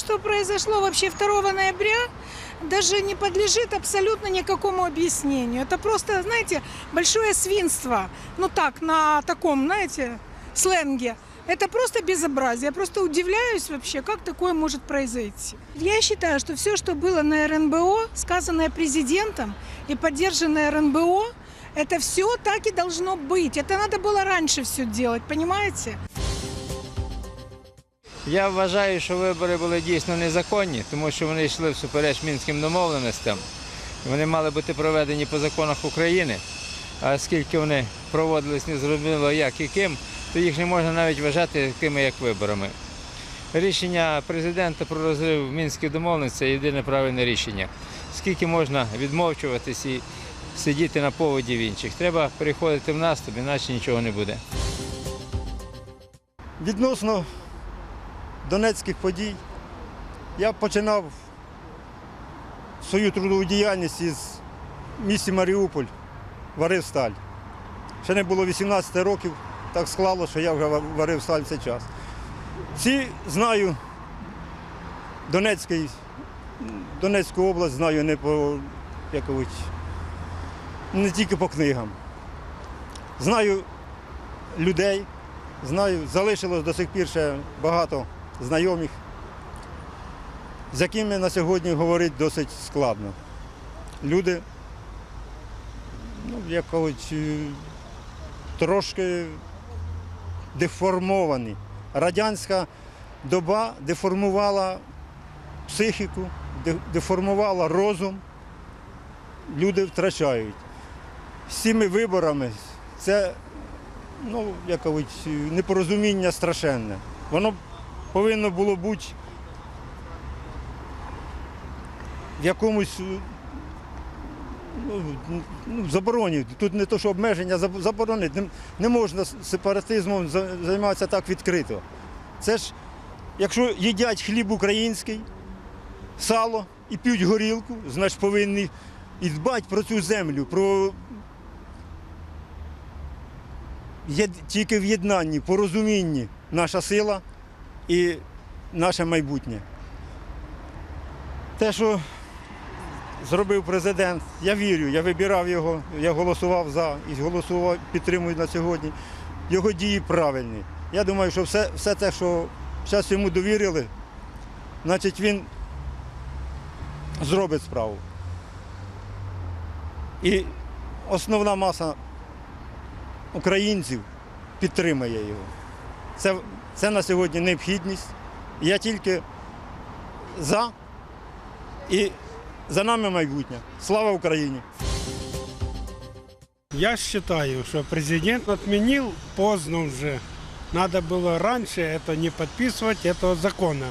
что произошло вообще 2 ноября, даже не подлежит абсолютно никакому объяснению. Это просто, знаете, большое свинство. Ну так, на таком, знаете, сленге. Это просто безобразие. Я просто удивляюсь вообще, как такое может произойти. Я считаю, что все, что было на РНБО, сказанное президентом и поддержанное РНБО, это все так и должно быть. Это надо было раньше все делать, понимаете? Я вважаю, що вибори були дійсно незаконні, тому що вони йшли всупереч мінським домовленостям. Вони мали бути проведені по законах України. А оскільки вони проводились незрозуміло як і ким, то їх не можна навіть вважати такими як виборами. Рішення президента про розрив мінських домовленостей це єдине правильне рішення. Скільки можна відмовчуватись і сидіти на поводі в інших. Треба переходити в наступ, іначе нічого не буде. Відносно донецьких подій я починав свою трудову діяльність із місті Маріуполь, варив сталь. Ще не було 18 років, так склало, що я вже варив сталь цей час. Всі знаю Донецький, Донецьку область знаю не по якось, не тільки по книгам. Знаю людей, Знаю, залишилось до сих пір ще багато знайомих, з якими на сьогодні говорити досить складно. Люди, ну, як е, трошки деформовані. Радянська доба деформувала психіку, деформувала розум. Люди втрачають. З цими виборами це ну, як кажуть, непорозуміння страшенне. Воно повинно було бути в якомусь ну, ну, забороні. Тут не то, що обмеження, заборонити. Не, можна сепаратизмом займатися так відкрито. Це ж, якщо їдять хліб український, сало і п'ють горілку, значить повинні і дбати про цю землю, про тільки в єднанні, порозумінні наша сила і наше майбутнє. Те, що зробив президент, я вірю, я вибирав його, я голосував за і голосував, підтримую на сьогодні. Його дії правильні. Я думаю, що все, все те, що зараз йому довірили, значить він зробить справу. І основна маса українців підтримає його. Це, це на сьогодні необхідність. Я тільки за і за нами майбутнє. Слава Україні! Я считаю, что президент отменил поздно уже. Надо было раньше это не подписывать, этого закона.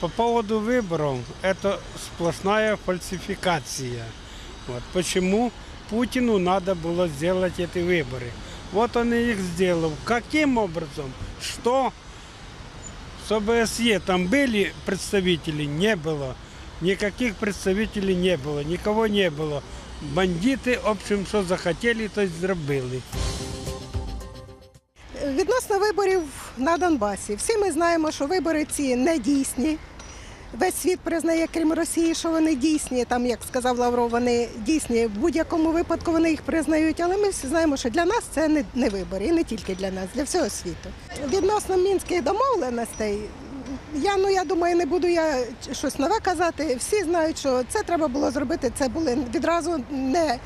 По поводу выборов, это сплошная фальсификация. Вот почему Путину надо было сделать эти выборы. Вот он и их сделал. Каким образом? Что? С ОБСЕ там были представители? Не было. Никаких представителей не было, никого не было. Бандити, в общем, що захотіли, то й зробили. Відносно виборів на Донбасі. Всі ми знаємо, що вибори ці не дійсні. Весь світ признає, крім Росії, що вони дійсні. Там, як сказав Лавров, вони дійсні. В будь-якому випадку вони їх признають. Але ми всі знаємо, що для нас це не, не вибори, і не тільки для нас, для всього світу. Відносно мінських домовленостей, я ну я думаю, не буду я щось нове казати. Всі знають, що це треба було зробити. Це були відразу не.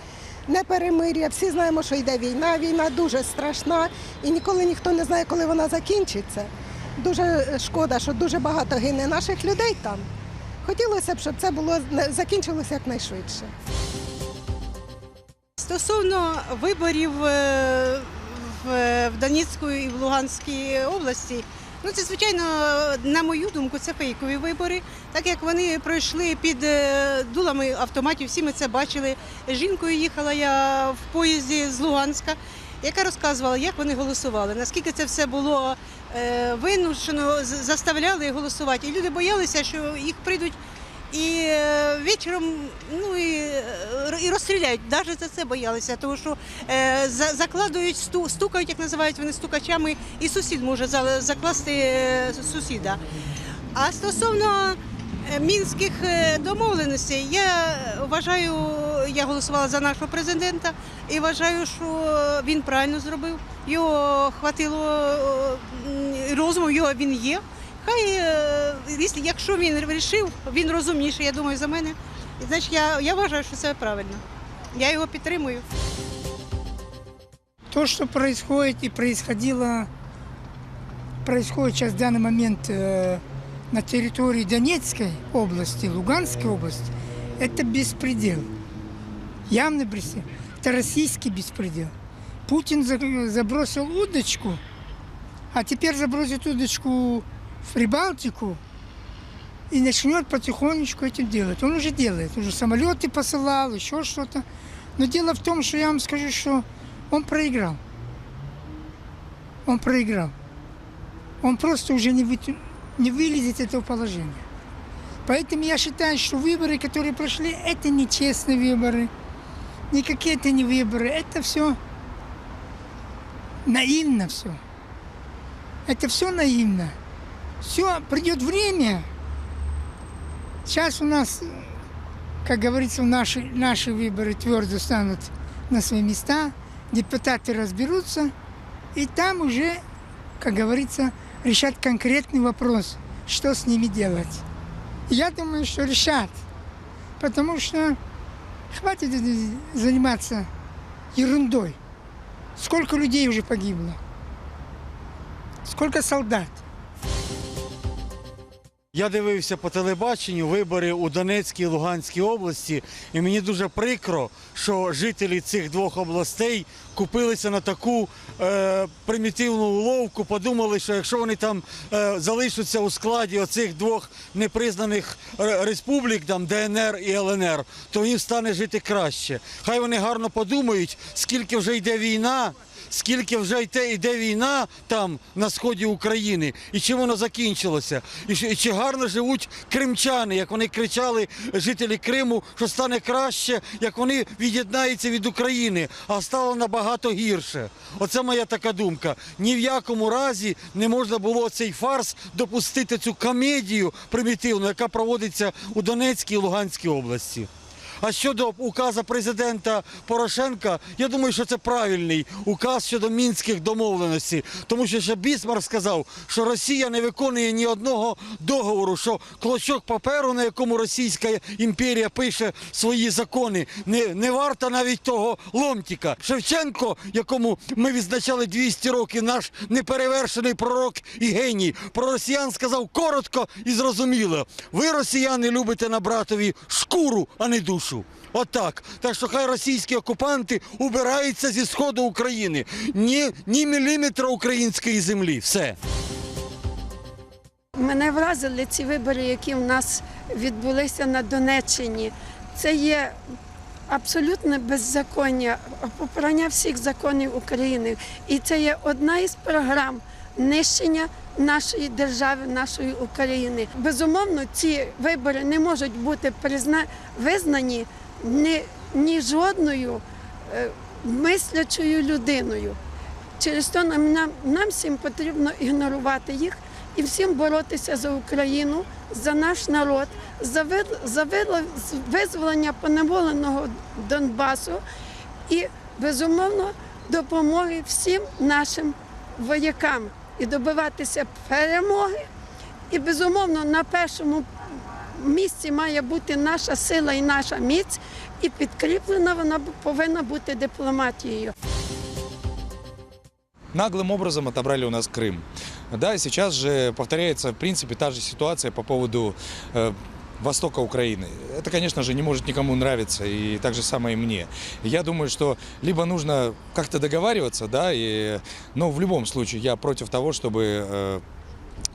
Не перемир'я, всі знаємо, що йде війна. Війна дуже страшна, і ніколи ніхто не знає, коли вона закінчиться. Дуже шкода, що дуже багато гине наших людей там. Хотілося б, щоб це було закінчилося якнайшвидше. Стосовно виборів е, в Донецьку і в Луганській області, ну це звичайно, на мою думку, це фейкові вибори, так як вони пройшли під е, дулами автоматів, всі ми це бачили. Жінкою їхала я в поїзді з Луганська, яка розказувала, як вони голосували, наскільки це все було винушено, заставляли голосувати. І люди боялися, що їх прийдуть і е, вечором ну, і, е, і розстріляють. Навіть за це боялися, тому що е, закладують, сту, стукають, як називають вони стукачами, і сусід може закласти е, сусіда. А стосовно е, мінських е, домовленостей я вважаю, я голосувала за нашого президента і вважаю, що він правильно зробив. Його хватило е, розуму, його він є. Хай, е, якщо- він вирішив, він розумніший, я думаю, за мене. І, Значить, я, я вважаю, що це правильно. Я його підтримую. То, что происходит и происходило, происходит сейчас в данный момент э, на территории Донецкой области, Луганской области, это беспредел. Явный беспредел. Это российский беспредел. Путин за- забросил удочку, а теперь забросит удочку в Прибалтику и начнет потихонечку этим делать. Он уже делает. Уже самолеты посылал, еще что-то. Но дело в том, что я вам скажу, что он проиграл. Он проиграл. Он просто уже не, вытя- не вылезет из этого положения. Поэтому я считаю, что выборы, которые прошли, это не честные выборы. Никакие это не выборы. Это все наивно все. Это все наивно. Все, придет время. Сейчас у нас, как говорится, наши, наши выборы твердо станут на свои места, депутаты разберутся, и там уже, как говорится, решат конкретный вопрос, что с ними делать. Я думаю, что решат, потому что хватит заниматься ерундой. Сколько людей уже погибло? Сколько солдат? Я дивився по телебаченню вибори у Донецькій і Луганській області, і мені дуже прикро, що жителі цих двох областей купилися на таку е, примітивну уловку, подумали, що якщо вони там е, залишаться у складі оцих двох непризнаних е, республік, там ДНР і ЛНР, то їм стане жити краще. Хай вони гарно подумають, скільки вже йде війна. Скільки вже йде, йде війна там на сході України, і чим воно закінчилося? І, і чи гарно живуть кримчани, як вони кричали жителі Криму, що стане краще, як вони від'єднаються від України, а стало набагато гірше. Оце моя така думка. Ні в якому разі не можна було цей фарс допустити цю комедію примітивну, яка проводиться у Донецькій і Луганській області. А щодо указу президента Порошенка, я думаю, що це правильний указ щодо мінських домовленостей. Тому що ще Бісмарк сказав, що Росія не виконує ні одного договору, що клочок паперу, на якому Російська імперія пише свої закони, не, не варта навіть того ломтіка. Шевченко, якому ми відзначали 200 років, наш неперевершений пророк і геній, про росіян сказав коротко і зрозуміло. Ви, росіяни, любите на братові шкуру, а не душу. Отак. Так що хай російські окупанти убираються зі сходу України. Ні, ні міліметра української землі. Все. Мене вразили ці вибори, які в нас відбулися на Донеччині. Це є абсолютне беззаконня, попрання всіх законів України. І це є одна із програм нищення нашої держави, нашої України. Безумовно, ці вибори не можуть бути призна... визнані ні, ні жодною е, мислячою людиною. Через то нам, нам, нам всім потрібно ігнорувати їх і всім боротися за Україну, за наш народ, за, вид, за визволення поневоленого Донбасу і, безумовно, допомоги всім нашим воякам і добиватися перемоги. І, безумовно, на першому місці має бути наша сила і наша міць, і підкріплена вона повинна бути дипломатією. наглым образом отобрали у нас Крым. Да, и сейчас же повторяется, в принципе, та же ситуация по поводу э, востока Украины. Это, конечно же, не может никому нравиться, и так же самое и мне. Я думаю, что либо нужно как-то договариваться, да, и, но в любом случае я против того, чтобы э,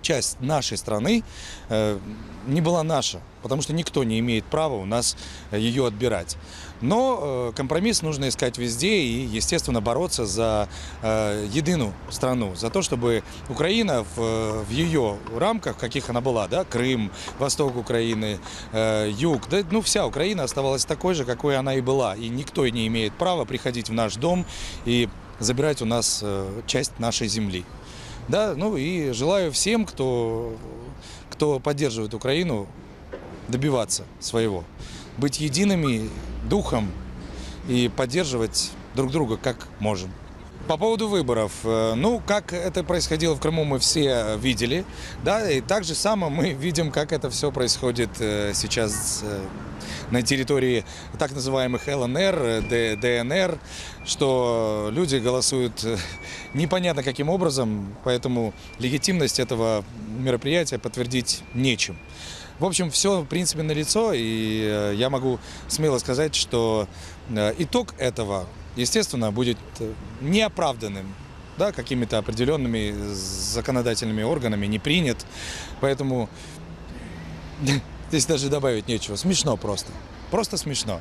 часть нашей страны э, не была наша, потому что никто не имеет права у нас э, ее отбирать. Но э, компромисс нужно искать везде и, естественно, бороться за э, единую страну, за то, чтобы Украина в, э, в ее рамках, каких она была, да, Крым, восток Украины, э, юг, да, ну вся Украина оставалась такой же, какой она и была, и никто не имеет права приходить в наш дом и забирать у нас э, часть нашей земли. Да, ну и желаю всем, кто, кто поддерживает Украину, добиваться своего, быть едиными духом и поддерживать друг друга как можем. По поводу выборов, э, ну, как это происходило в Крыму, мы все видели, да, и так же само мы видим, как это все происходит э, сейчас э, на территории так называемых ЛНР, э, ДНР, что люди голосуют э, непонятно каким образом, поэтому легитимность этого мероприятия подтвердить нечем. В общем, все, в принципе, налицо, и э, я могу смело сказать, что э, итог этого, естественно, будет э, неоправданным, да, какими-то определенными законодательными органами, не принят. Поэтому здесь даже добавить нечего. Смешно просто. Просто смешно.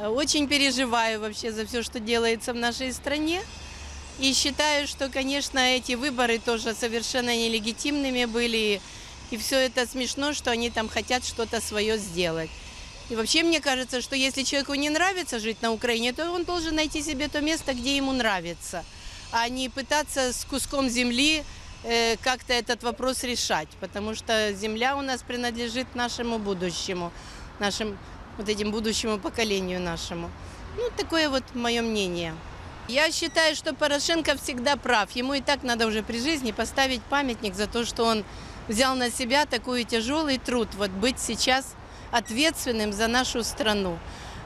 Очень переживаю вообще за все, что делается в нашей стране. И считаю, что, конечно, эти выборы тоже совершенно нелегитимными были. И все это смешно, что они там хотят что-то свое сделать. И вообще мне кажется, что если человеку не нравится жить на Украине, то он должен найти себе то место, где ему нравится, а не пытаться с куском земли э, как-то этот вопрос решать. Потому что земля у нас принадлежит нашему будущему, нашим вот этим будущему поколению нашему. Ну, такое вот мое мнение. Я считаю, что Порошенко всегда прав. Ему и так надо уже при жизни поставить памятник за то, что он взял на себя такой тяжелый труд, вот быть сейчас ответственным за нашу страну.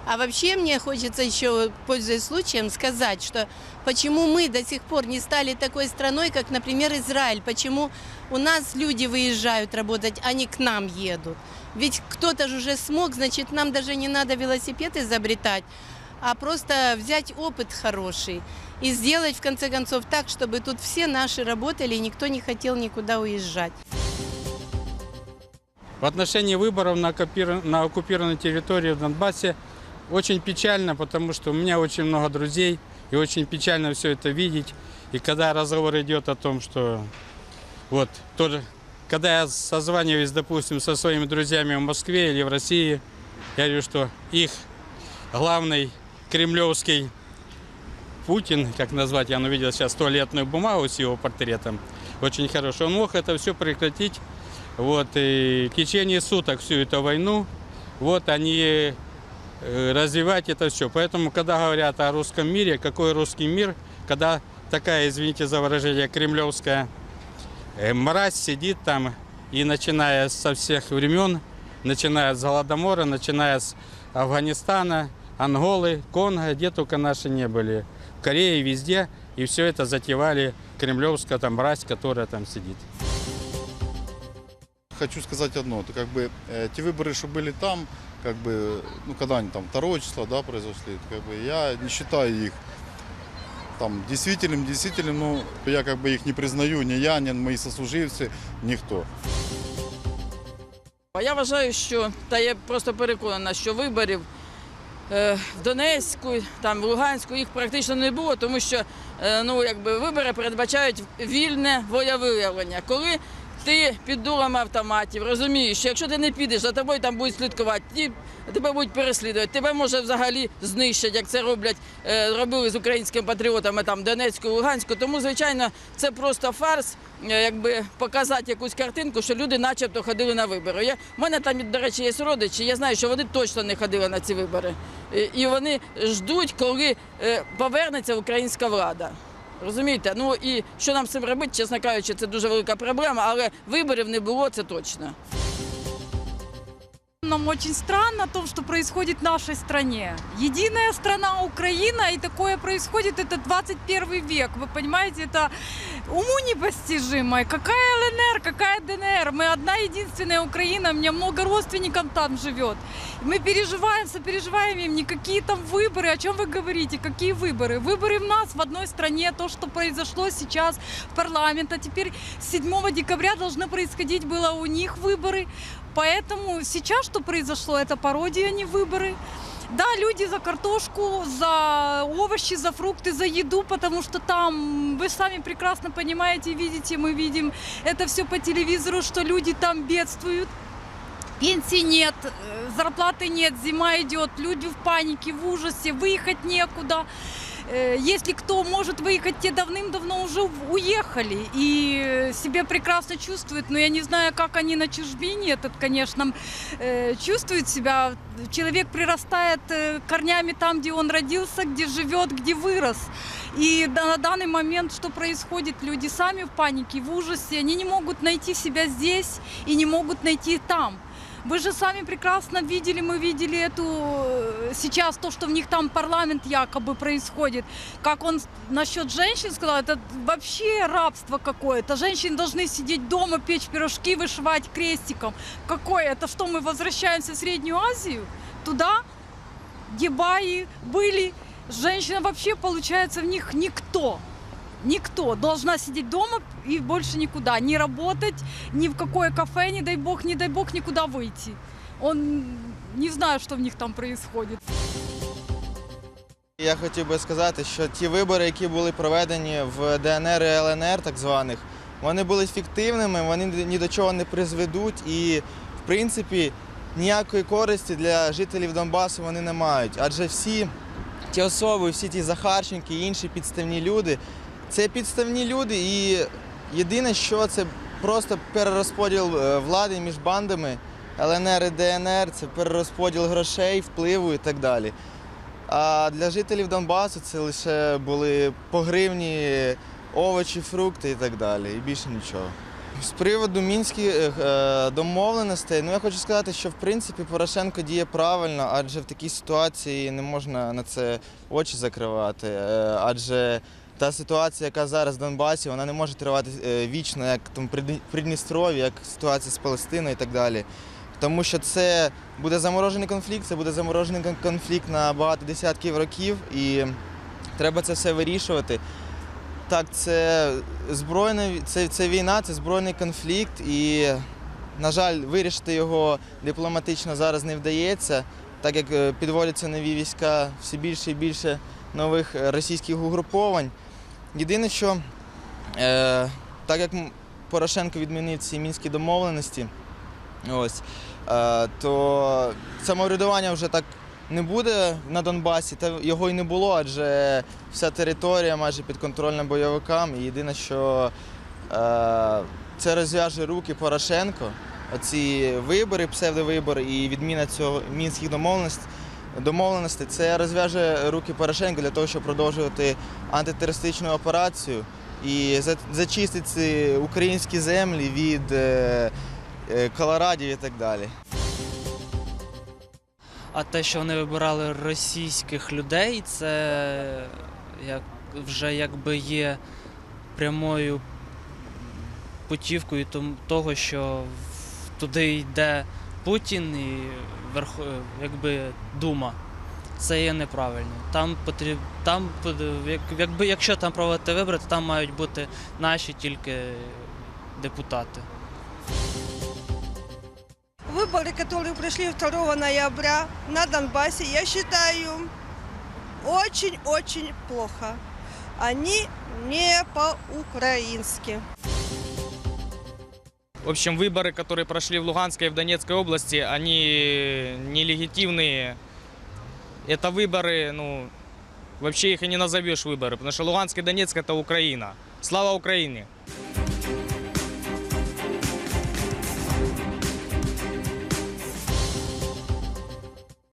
А вообще мне хочется еще, пользуясь случаем, сказать, что почему мы до сих пор не стали такой страной, как, например, Израиль, почему у нас люди выезжают работать, а не к нам едут. Ведь кто-то же уже смог, значит, нам даже не надо велосипед изобретать, а просто взять опыт хороший и сделать, в конце концов, так, чтобы тут все наши работали, и никто не хотел никуда уезжать. В отношении выборов на, оккупир- на оккупированной территории в Донбассе очень печально, потому что у меня очень много друзей, и очень печально все это видеть. И когда разговор идет о том, что вот тоже, когда я созваниваюсь, допустим, со своими друзьями в Москве или в России, я говорю, что их главный кремлевский Путин, как назвать, я увидел сейчас туалетную бумагу с его портретом, очень хороший. Он мог это все прекратить вот, и в течение суток всю эту войну, вот они э, развивать это все. Поэтому, когда говорят о русском мире, какой русский мир, когда такая, извините за выражение, кремлевская э, мразь сидит там и начиная со всех времен, начиная с Голодомора, начиная с Афганистана, Анголы, Конго, где только наши не были, в Корее, везде, и все это затевали кремлевская там мразь, которая там сидит. Хочу сказать одно, это как бы э, те выборы, что были там, как бы, ну когда они там 2 числа, да, произошли, как бы я не считаю их там действительным, действительным, ну я как бы их не признаю, ни я, ни мои сослуживцы, ніхто. А Я вважаю, що та я просто переконана, що виборів е, в Донецьку, там в Луганську їх практично не було, тому що е, ну, якби, вибори передбачають вільне волевиявлення. Коли ти під дулами автоматів розумієш, що якщо ти не підеш, за тобою там будуть слідкувати, тебе будуть переслідувати, тебе може взагалі знищать, як це роблять, е, робили з українськими патріотами там Донецьку, Луганську. Тому, звичайно, це просто фарс, е, якби показати якусь картинку, що люди начебто ходили на вибори. Я, в мене там, до речі, є родичі, я знаю, що вони точно не ходили на ці вибори. Е, І вони ждуть, коли повернеться українська влада. Розумієте? Ну і що нам з цим робити, чесно кажучи, це дуже велика проблема, але виборів не було, це точно. Нам очень странно то, что происходит в нашей стране. Единая страна Украина, и такое происходит, это 21 век. Вы понимаете, это уму непостижимо. Какая ЛНР, какая ДНР? Мы одна единственная Украина, у меня много родственников там живет. Мы переживаем, сопереживаем им, никакие там выборы. О чем вы говорите? Какие выборы? Выборы в нас в одной стране, то, что произошло сейчас в парламент, а теперь с 7 декабря должны происходить было у них выборы. Поэтому сейчас что произошло, это пародия, а не выборы. Да, люди за картошку, за овощи, за фрукты, за еду, потому что там, вы сами прекрасно понимаете, видите, мы видим это все по телевизору, что люди там бедствуют. Пенсии нет, э, зарплаты нет, зима идет, люди в панике, в ужасе, выехать некуда. э, если кто может выехать, те давным-давно уже в- уехали и э, себя прекрасно чувствуют. Но я не знаю, как они на чужбине, этот, конечно, э, чувствует себя. Человек прирастает э, корнями там, где он родился, где живет, где вырос. И да- на данный момент, что происходит, люди сами в панике, в ужасе, они не могут найти себя здесь и не могут найти там. Вы же сами прекрасно видели, мы видели эту э, сейчас то, что в них там парламент якобы происходит. Как он насчет женщин сказал, это вообще рабство какое-то. Женщины должны сидеть дома, печь пирожки, вышивать крестиком. Какое? Это что, мы возвращаемся в Среднюю Азию? Туда, где баи были. Женщина вообще, получается, в них никто. Никто. Должна сидеть дома и больше никуда. Не работать, ни в какое кафе, не дай бог, не дай бог, никуда выйти. Он не знаю, що в них там происходит. Я хотів би сказати, що ті вибори, які були проведені в ДНР і ЛНР, так званих, вони були фіктивними, вони ні до чого не призведуть і, в принципі, ніякої користі для жителів Донбасу вони не мають. Адже всі ті особи, всі ті Захарченки і інші підставні люди, це підставні люди, і єдине, що це просто перерозподіл е, влади між бандами ЛНР і ДНР, це перерозподіл грошей, впливу і так далі. А для жителів Донбасу це лише були погривні овочі, фрукти і так далі, і більше нічого. З приводу мінських е, домовленостей, ну я хочу сказати, що в принципі Порошенко діє правильно, адже в такій ситуації не можна на це очі закривати. Е, Адже та ситуація, яка зараз в Донбасі, вона не може тривати е, вічно, як там в Придні- Придністров'ї, як ситуація з Палестиною і так далі. Тому що це буде заморожений конфлікт, це буде заморожений конфлікт на багато десятків років, і треба це все вирішувати. Так, це збройна це, це війна, це збройний конфлікт, і, на жаль, вирішити його дипломатично зараз не вдається, так як е, підводяться нові війська, все більше і більше нових е, російських угруповань. Єдине, що е, так як Порошенко відмінив ці мінські домовленості, ось, е, то самоврядування вже так не буде на Донбасі, та його й не було, адже вся територія майже підконтрольна бойовикам. І єдине, що е, це розв'яже руки Порошенко, оці вибори, псевдовибори і відміна цього мінських домовленостей. Домовленостей це розв'яже руки Порошенко для того, щоб продовжувати антитерористичну операцію і за- зачистити українські землі від е, е, колорадів і так далі. А те, що вони вибирали російських людей, це як, вже якби є прямою путівкою том- того, що в- туди йде Путін і верхо, якби Дума. Це є неправильно. Там потріб, там под- як, якби якщо там проводити вибори, то там мають бути наші тільки депутати. Выборы, которые прошли 2 ноября на Донбассе, я считаю очень-очень плохо. Они не по-украински. В общем, выборы, которые прошли в Луганской и в Донецкой области, они нелегитимные. Это выборы, ну, вообще их и не назовешь выборы, потому что Луганск и Донецк – это Украина. Слава Украине!